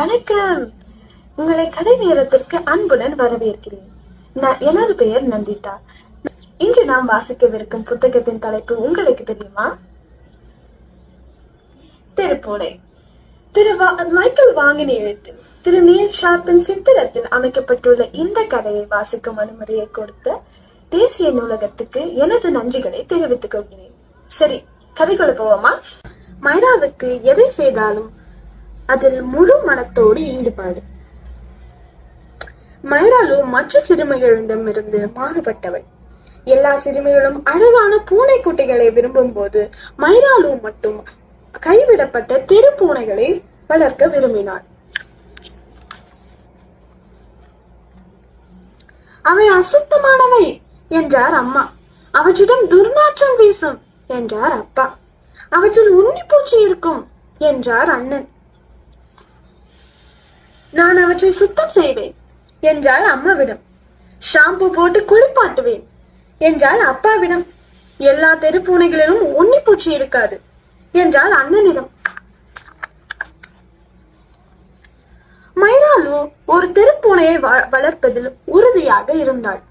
வணக்கம். உங்களை கதை நேரத்திற்கு அன்புடன் வரவேற்கிறேன். நான் எனது பெயர் நந்திதா. இன்று நாம் வாசிக்கவிருக்கும் புத்தகத்தின் தலைப்பு உங்களுக்கு தெரியுமா? திருப்பூனை திரு மைக்கேல் வாங்கின எழுத்து. திரு நீல் ஷார்ப்பின் சித்திரத்தில் அமைக்கப்பட்டுள்ள இந்த கதையை வாசிக்கும் அனுமதியை கொடுத்த தேசிய நூலகத்துக்கு எனது நன்றிகளை தெரிவித்துக் கொள்கிறேன். சரி கதைக்குள்ள போவோமா மைனாவுக்கு எதை செய்தாலும் அதில் முழு மனத்தோடு ஈடுபாடு. மைராலு மற்ற சிறுமிகளிடமிருந்து மாறுபட்டவள். எல்லா சிறுமிகளும் அழகான பூனை குட்டிகளை விரும்பும் போது மைராலு மட்டும் கைவிடப்பட்ட தெரு பூனைகளை வளர்க்க விரும்பினாள். அவை அசுத்தமானவை என்றார் அம்மா. அவற்றிடம் துர்நாற்றம் வீசும் என்றார் அப்பா. அவற்றில் உன்னிப்பூச்சி இருக்கும் என்றார் அண்ணன். அவற்றை சுத்தம் செய்வேன் என்றால் அம்மாவிடம். ஷாம்பு போட்டு குளிப்பாட்டுவேன் என்றால் அப்பாவிடம். எல்லா தெருப்பூனைகளிலும் உன்னிப்பூச்சி இருக்காது என்றால் அண்ணனிடம். மைராலு ஒரு தெருப்பூனையை வளர்ப்பதில் உறுதியாக இருந்தாள்.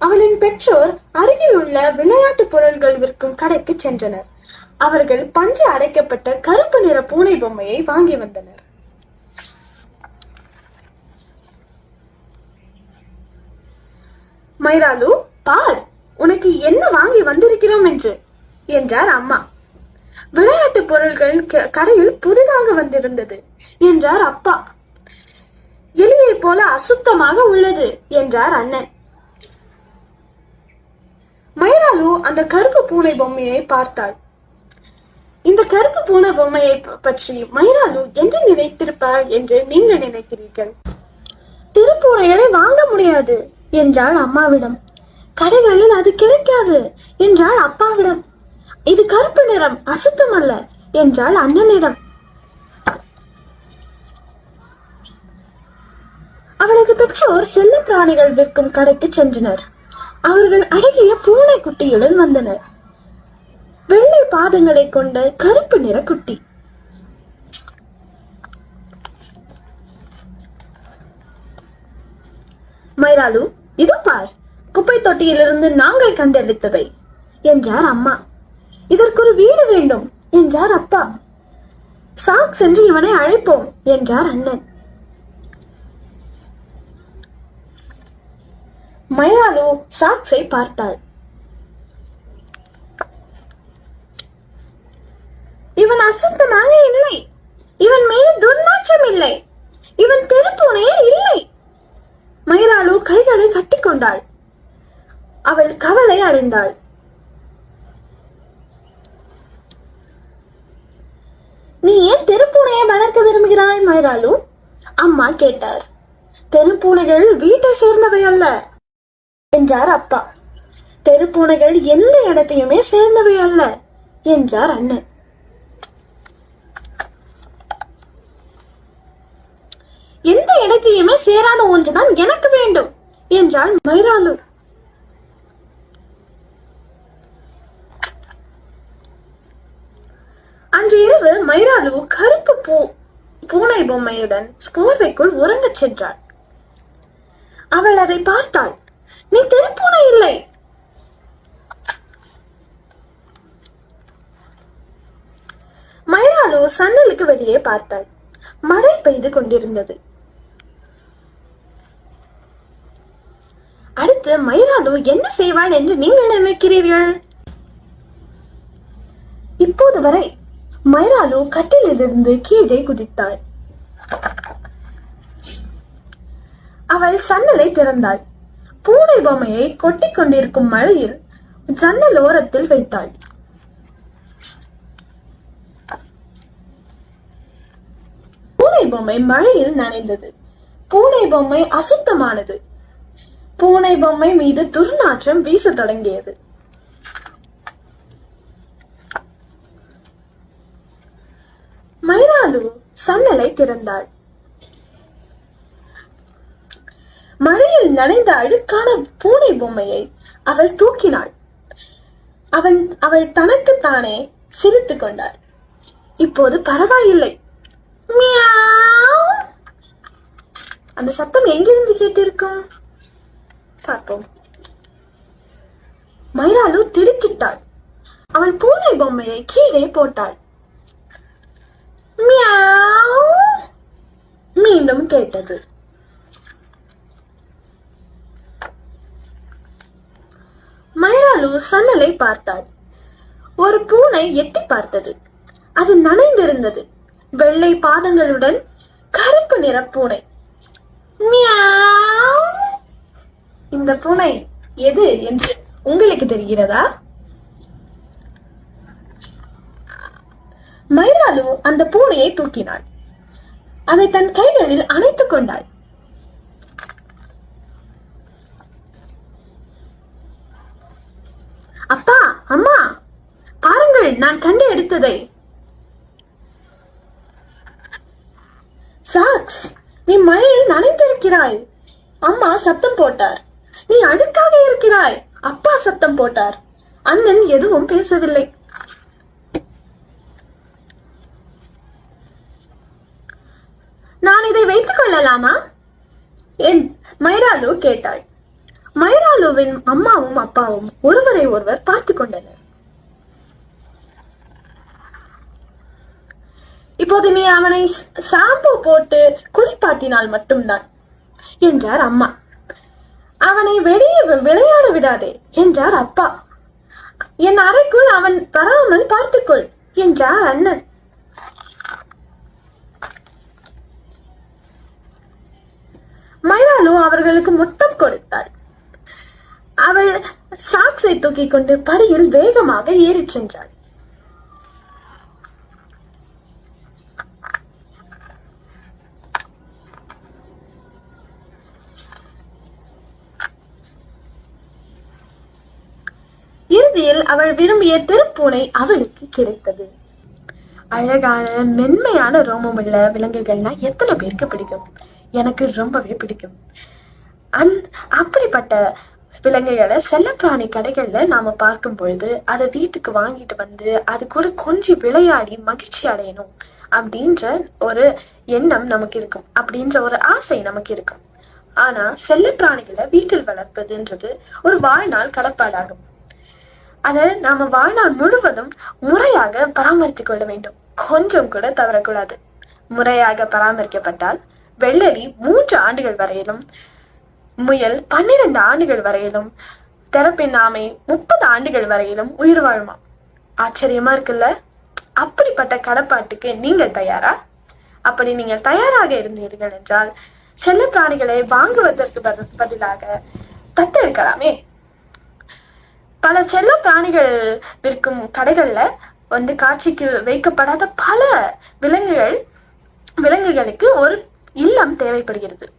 அவளின் பெற்றோர் அருகில் உள்ள விளையாட்டு பொருள்கள் விற்கும் கடைக்கு சென்றனர். அவர்கள் பஞ்சு அடைக்கப்பட்ட கருப்பு நிற பூனை பொம்மையை வாங்கி வந்தனர். மைராலு பார் உனக்கு என்ன வாங்கி வந்திருக்கிறோம் என்று? என்றார் அம்மா. விளையாட்டு பொருள்கள் க- கடையில் புதிதாக வந்திருந்தது என்றார் அப்பா. எலியை போல அசுத்தமாக உள்ளது என்றார் அண்ணன். மைராலு அந்த கருப்பு பூனை பொம்மையை பார்த்தாள். இந்த கருப்பு பூனை பொம்மையை பற்றி மைராலு என்ன நினைத்திருப்பார் என்று நீங்கள் நினைக்கிறீர்கள்? திருப்பூனைகளை வாங்க முடியாது என்றாள் அம்மாவிடம். கடைகளில் அது கிடைக்காது என்றாள் அப்பாவிடம். இது கருப்பு நிறம் அசுத்தம் அல்ல என்றாள் அண்ணனிடம். அவளது பெற்றோர் செல்ல பிராணிகள் விற்கும் கடைக்கு சென்றனர். அவர்கள் அழகிய பூனை குட்டியுடன் வந்தனர். வெள்ளை பாதங்களை கொண்ட கருப்பு நிற குட்டி. மைராலு இதோ பார் குப்பை தொட்டியிலிருந்து நாங்கள் கண்டெடுத்ததை என்றார் அம்மா. இதற்கு ஒரு வீடு வேண்டும் என்றார் அப்பா. சாக் சென்று இவனை அழைப்போம் என்றார் அண்ணன். மயாலு சாக்ஸை பார்த்தாள். இவன் அசுத்தமாக இல்லை. இவன் மீது துர்நாற்றம் இல்லை. இவன் தெருப்பூனையே இல்லை. மைராலு கைகளை கட்டிக்கொண்டாள் அவள் கவலை அடைந்தாள். நீ ஏன் தெருப்பூனையை வளர்க்க விரும்புகிறாய் மைராலு அம்மா கேட்டார். தெருப்பூனைகள் வீட்டை சேர்ந்தவை அல்ல என்றார் அப்பா. தெருப்பூனைகள் எந்த இடத்தையுமே சேர்ந்தவை அல்ல என்றார் அண்ணன். எந்த சேராத ஒன்றுதான் எனக்கு வேண்டும் என்றாள் மைராலு அன்று இரவு மைராலு கருப்பு பூ பூனை பொம்மையுடன் போர்வைக்குள் உறங்கச் சென்றாள். அவள் அதை பார்த்தாள். நீ தெருப்பூனை இல்லை. மைராலு சன்னலுக்கு வெளியே பார்த்தாள். மழை பெய்து கொண்டிருந்தது. அடுத்து மயிலாடு என்ன செய்வாள் என்று நீங்கள் நினைக்கிறீர்கள்? இப்போது வரை மயிலாலு கட்டிலிருந்து கீழே குதித்தாள். அவள் சன்னலை திறந்தாள். பூனை பொம்மையை கொட்டிக் கொண்டிருக்கும் மழையில் ஜன்னல் ஓரத்தில் வைத்தாள். பூனை பொம்மை மழையில் நனைந்தது. பூனை பொம்மை அசுத்தமானது. பூனை பொம்மை மீது துர்நாற்றம் வீசத் தொடங்கியது. மைராலு சன்னலை திறந்தாள். மழையில் நனைந்த அழுக்கான பூனை பொம்மையை அவள் தூக்கினாள். அவன் அவள் தனக்குத்தானே சிரித்துக் கொண்டாள். இப்போது பரவாயில்லை. அந்த சத்தம் எங்கிருந்து கேட்டிருக்கும்? பார்ப்போம். மைராலு திடுக்கிட்டாள். அவள் பூனை பொம்மையை கீழே போட்டாள். மியாவ். மீண்டும் கேட்டது. மைராலு சன்னலை பார்த்தாள். ஒரு பூனை எட்டி பார்த்தது. அது நனைந்திருந்தது. வெள்ளை பாதங்களுடன் கருப்பு நிற பூனை. மியாவ். இந்த பூனை எது என்று உங்களுக்கு தெரிகிறதா? மைராலு அந்த பூனையை தூக்கினாள். அதை தன் கைகளில் அணைத்துக் கொண்டாள். அப்பா அம்மா பாருங்கள் நான் கண்டு எடுத்ததை. சாக்ஸ் நீ மழையில் நனைந்திருக்கிறாய். அம்மா சத்தம் போட்டார். நீ அழுக்காக இருக்கிறாய். அப்பா சத்தம் போட்டார். அண்ணன் எதுவும் பேசவில்லை. நான் இதை வைத்துக் கொள்ளலாமா? என் மைராலு கேட்டாள். மைராலுவின் அம்மாவும் அப்பாவும் ஒருவரை ஒருவர் பார்த்து கொண்டனர். இப்போது நீ அவனை ஷாம்பு போட்டு குளிப்பாட்டினால் மட்டும்தான் என்றார் அம்மா. அவனை வெளியே விளையாட விடாதே என்றார் அப்பா. என் அறைக்குள் அவன் வராமல் பார்த்துக்கொள் என்றார் அண்ணன். மைராலு அவர்களுக்கு முத்தம் கொடுத்தாள். அவள் சாக்ஸை தூக்கிக் கொண்டு படியில் வேகமாக ஏறிச் சென்றாள். இறுதியில் அவள் விரும்பிய திருப்பூனை அவளுக்கு கிடைத்தது. அழகான மென்மையான ரோமம் உள்ள விலங்குகள்னா எத்தனை பேருக்கு பிடிக்கும்? எனக்கு ரொம்பவே பிடிக்கும். அந் அப்படிப்பட்ட விலங்குகளை செல்லப்பிராணி கடைகள்ல நாம பார்க்கும் பொழுது அதை வீட்டுக்கு வாங்கிட்டு வந்து அது கூட கொஞ்சம் விளையாடி மகிழ்ச்சி அடையணும் அப்படின்ற ஒரு எண்ணம் நமக்கு இருக்கும். அப்படின்ற ஒரு ஆசை நமக்கு இருக்கும். ஆனா செல்லப்பிராணிகளை வீட்டில் வளர்ப்பதுன்றது ஒரு வாழ்நாள் கடப்பாடாகும். அதை நாம வாழ்நாள் முழுவதும் முறையாக பராமரித்துக் கொள்ள வேண்டும். கொஞ்சம் கூட தவறக்கூடாது. முறையாக பராமரிக்கப்பட்டால் வெள்ளரி மூன்று ஆண்டுகள் வரையிலும் முயல் பன்னிரண்டு ஆண்டுகள் வரையிலும் தெரப்பின் ஆமை முப்பது ஆண்டுகள் வரையிலும் உயிர் வாழுமா ஆச்சரியமா இருக்குல்ல? அப்படிப்பட்ட கடப்பாட்டுக்கு நீங்கள் தயாரா? அப்படி நீங்கள் தயாராக இருந்தீர்கள் என்றால் செல்ல பிராணிகளை வாங்குவதற்கு பதி- பதிலாக தத்தெடுக்கலாமே. பல செல்ல பிராணிகள் விற்கும் கடைகள்ல வந்து காட்சிக்கு வைக்கப்படாத பல விலங்குகள் விலங்குகளுக்கு ஒரு இல்லம் தேவைப்படுகிறது.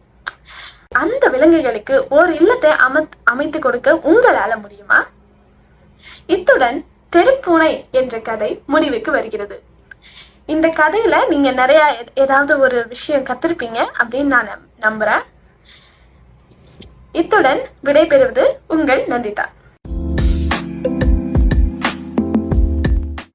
அந்த விலங்குகளுக்கு ஒரு இல்லத்தை அமத் அமைத்து கொடுக்க உங்களால முடியுமா? இத்துடன் தெருப்பூனை என்ற கதை முடிவுக்கு வருகிறது. இந்த கதையில நீங்க நிறைய ஏதாவது ஒரு விஷயம் கத்திருப்பீங்க அப்படின்னு நான் நம்- நம்புறேன். இத்துடன் விடைபெறுவது உங்கள் நந்திதா.